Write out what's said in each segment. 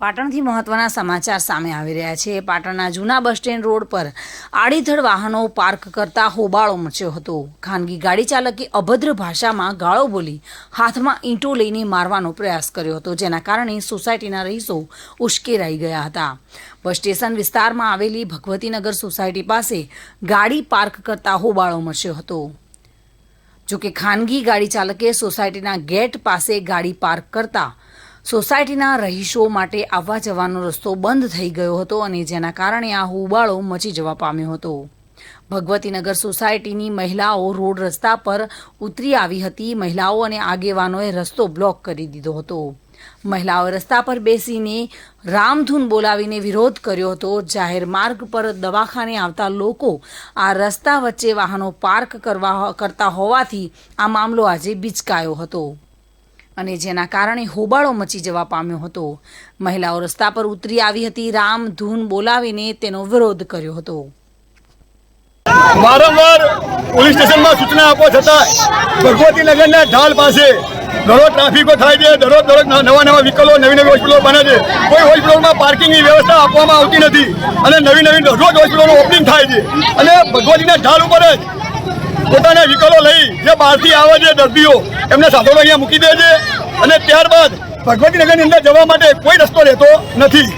પાટણથી મહત્વના સમાચાર સામે આવી રહ્યા છે. પાટણના જૂના બસ સ્ટેન્ડ રોડ પર આડીધડ વાહનો પાર્ક કરતા હોબાળો મચ્યો હતો. ખાનગી ગાડી ચાલકે અભદ્ર ભાષામાં ગાળો બોલી હાથમાં ઈંટો લઈને મારવાનો પ્રયાસ કર્યો હતો, જેના કારણે સોસાયટીના રહીશો ઉશ્કેરાઈ ગયા હતા. બસ સ્ટેશન વિસ્તારમાં આવેલી ભગવતીનગર સોસાયટી પાસે ગાડી પાર્ક કરતા હોબાળો મચ્યો હતો. જોકે ખાનગી ગાડી ચાલકે સોસાયટીના ગેટ પાસે ગાડી પાર્ક કરતા સોસાયટીના રહીશો માટે આવવા જવાનો રસ્તો બંધ થઈ ગયો હતો અને જેના કારણે આ હોબાળો મચી જવા પામ્યો હતો. ભગવતીનગર સોસાયટીની મહિલાઓ રોડ રસ્તા પર ઉતરી આવી હતી. મહિલાઓ અને આગેવાનોએ રસ્તો બ્લોક કરી દીધો હતો. મહિલાઓએ રસ્તા પર બેસીને રામધૂન બોલાવીને વિરોધ કર્યો હતો. જાહેર માર્ગ પર દવાખાને આવતા લોકો આ રસ્તા વચ્ચે વાહનો પાર્ક કરવા કરતા હોવાથી આ મામલો આજે બિચકાયો હતો અને જેના કારણે હોબાળો મચી જવા પામ્યો હતો. મહિલાઓ રસ્તા પર ઉતરી આવી હતી. રામધૂન બોલાવીને તેનો વિરોધ કર્યો હતો. વારંવાર પોલીસ સ્ટેશનમાં સૂચના આપવા છતાં ભગવતી નગરના ઢાલ પાસે દરરોજ ટ્રાફિકો થાય છે, દરરોજ દરરોજ નવા નવા વ્હીકલો નવી નવી હોસ્પિટલો બને છે. કોઈ હોસ્પિટલમાં પાર્કિંગની વ્યવસ્થા આપવામાં આવતી નથી અને નવી નવી દરરોજ હોસ્પિટલોનું ઓપનિંગ થાય છે. અને ભગવતીના ઢાલ ઉપર જ પોતાના વ્હીકલો લઈ જે બહારથી આવે છે દર્દીઓ, એમને સાધનો અહીંયા મૂકી દે છે. અને ત્યારબાદ ભગવતીનગરની અંદર જવા માટે કોઈ રસ્તો રહેતો નથી.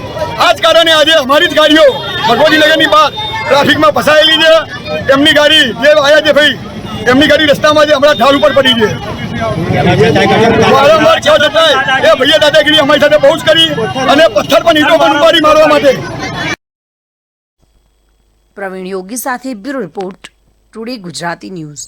આ જ કારણે આજે અમારી જ ગાડીઓ ભગવતીનગરની બહાર ટ્રાફિકમાં ફસાયેલી છે, એમની ગાડી જે આયા છે ભાઈ, એમની ગાડી રસ્તામાં છે, હમણાં ઢાળ ઉપર પડી છે. વારંવાર કહો છતાંય એ ભૈયા દાદાગીરી અમારી સાથે બહુ જ કરી અને પથ્થર પણ ઈટો પણ ઉપાડી મારવા માટે. પ્રવીણ યોગી સાથે bureau report, today Gujarati news.